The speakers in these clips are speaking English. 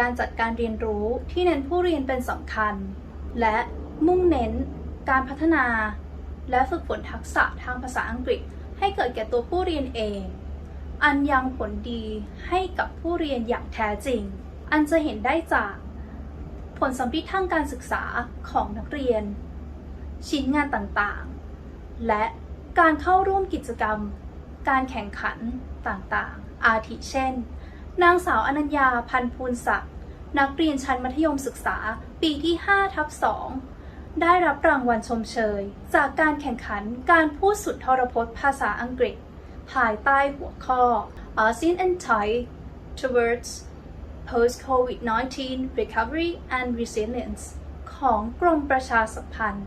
การจัดการเรียนรู้ที่เน้นผู้เรียนเป็นสำคัญ และมุ่งเน้นการพัฒนา และฝึกฝนทักษะทางภาษาอังกฤษ ให้เกิดแก่ตัวผู้เรียนเอง อันยังผลดีให้กับผู้เรียนอย่างแท้จริง อันจะเห็นได้จากผลสัมฤทธิ์ทางการศึกษาของนักเรียน ชิ้นงานต่างๆ และการเข้าร่วมกิจกรรม การแข่งขันต่างๆ อาทิเช่น นางสาวอนัญญาพันภูลศักดิ์นักเรียนชั้นมัธยมศึกษา ปีที่5ทับ2ได้รับรางวัลชมเชย จากการแข่งขันการพูดสุดทรพจน์ภาษาอังกฤษ ภายใต้หัวข้อ ASEAN and Thai towards post-COVID-19 recovery and resilience ของกรมประชาสัมพันธ์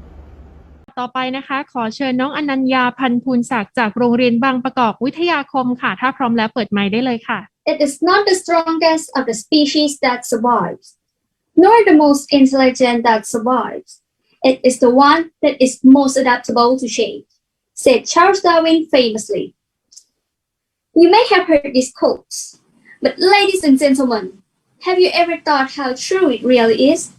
ต่อไปนะคะ ขอเชิญน้องอนัญญาพันภูลศักดิ์จากโรงเรียนบางประกอบวิทยาคมค่ะ ถ้าพร้อมแล้วเปิดไมค์ได้เลยค่ะ It is not the strongest of the species that survives, nor the most intelligent that survives. It is the one that is most adaptable to change, said Charles Darwin famously. You may have heard these quotes, but ladies and gentlemen, have you ever thought how true it really is?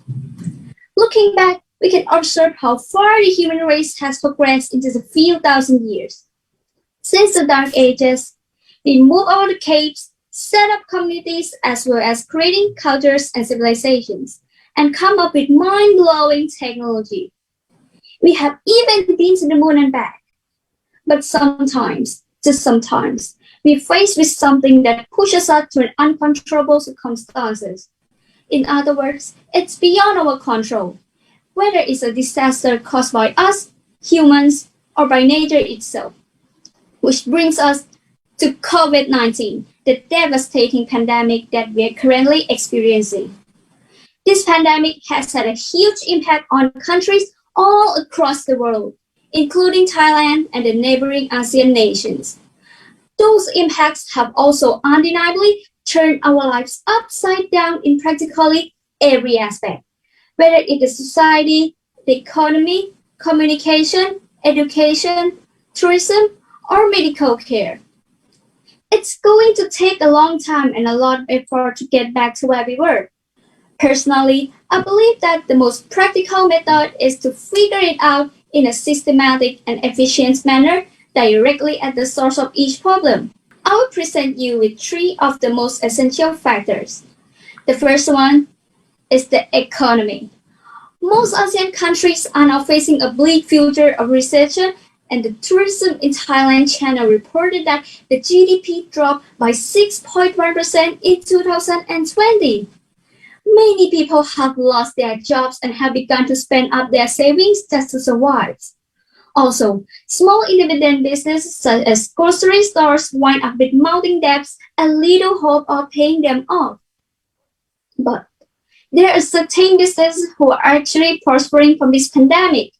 Looking back, we can observe how far the human race has progressed into the few thousand years. Since the Dark Ages, we moved of the caves, set up communities as well as creating cultures and civilizations, and come up with mind-blowing technology. We have even been to the moon and back. But sometimes, just sometimes, we face with something that pushes us to an uncontrollable circumstances. In other words, it's beyond our control, whether it's a disaster caused by us, humans, or by nature itself. Which brings us to COVID 19, the devastating pandemic that we are currently experiencing. This pandemic has had a huge impact on countries all across the world, including Thailand and the neighboring ASEAN nations. Those impacts have also undeniably turned our lives upside down in practically every aspect, whether it is society, the economy, communication, education, tourism, or medical care. It's going to take a long time and a lot of effort to get back to where we were. Personally, I believe that the most practical method is to figure it out in a systematic and efficient manner directly at the source of each problem. I will present you with three of the most essential factors. The first one is the economy. Most ASEAN countries are now facing a bleak future of recession and the tourism in Thailand channel reported that the GDP dropped by 6.1% in 2020. Many people have lost their jobs and have begun to spend up their savings just to survive. Also, small independent businesses such as grocery stores wind up with mounting debts and little hope of paying them off. But there are certain businesses who are actually prospering from this pandemic.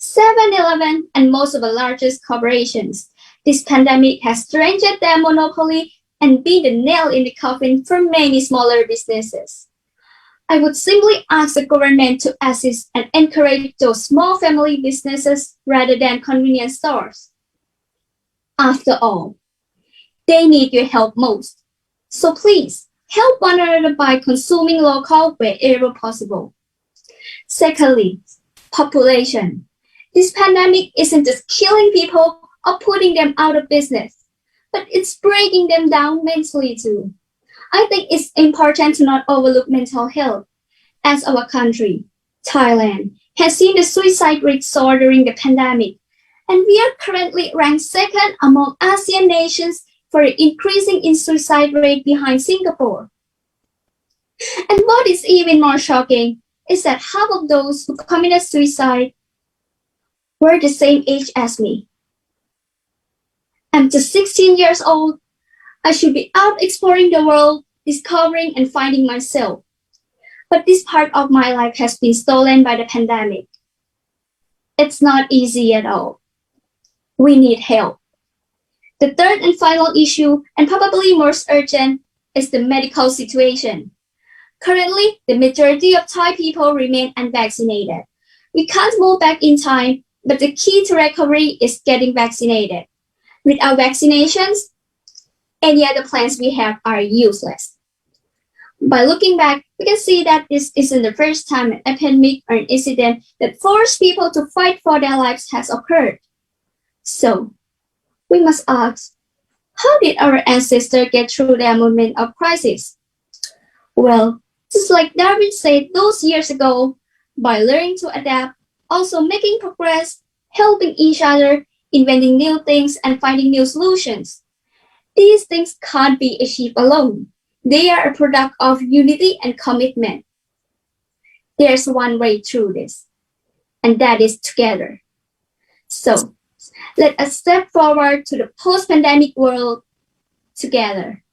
7-Eleven and most of the largest corporations. This pandemic has strengthened their monopoly and been the nail in the coffin for many smaller businesses. I would simply ask the government to assist and encourage those small family businesses rather than convenience stores. After all, they need your help most. So please help one another by consuming local wherever possible. Secondly, population. This pandemic isn't just killing people or putting them out of business, but it's breaking them down mentally too. I think it's important to not overlook mental health, as our country, Thailand, has seen the suicide rate soar during the pandemic, and we are currently ranked second among ASEAN nations for increasing in suicide rate behind Singapore. And what is even more shocking is that half of those who committed suicide were the same age as me. I'm just 16 years old. I should be out exploring the world, discovering and finding myself. But this part of my life has been stolen by the pandemic. It's not easy at all. We need help. The third and final issue, and probably most urgent, is the medical situation. Currently, the majority of Thai people remain unvaccinated. We can't move back in time, but the key to recovery is getting vaccinated. Without vaccinations, any other plans we have are useless. By looking back, we can see that this isn't the first time an epidemic or an incident that forced people to fight for their lives has occurred. So, we must ask, how did our ancestors get through their moment of crisis? Well, just like Darwin said those years ago, by learning to adapt, also making progress, helping each other, inventing new things, and finding new solutions. These things can't be achieved alone. They are a product of unity and commitment. There's one way through this, and that is together. So, let us step forward to the post pandemic world together.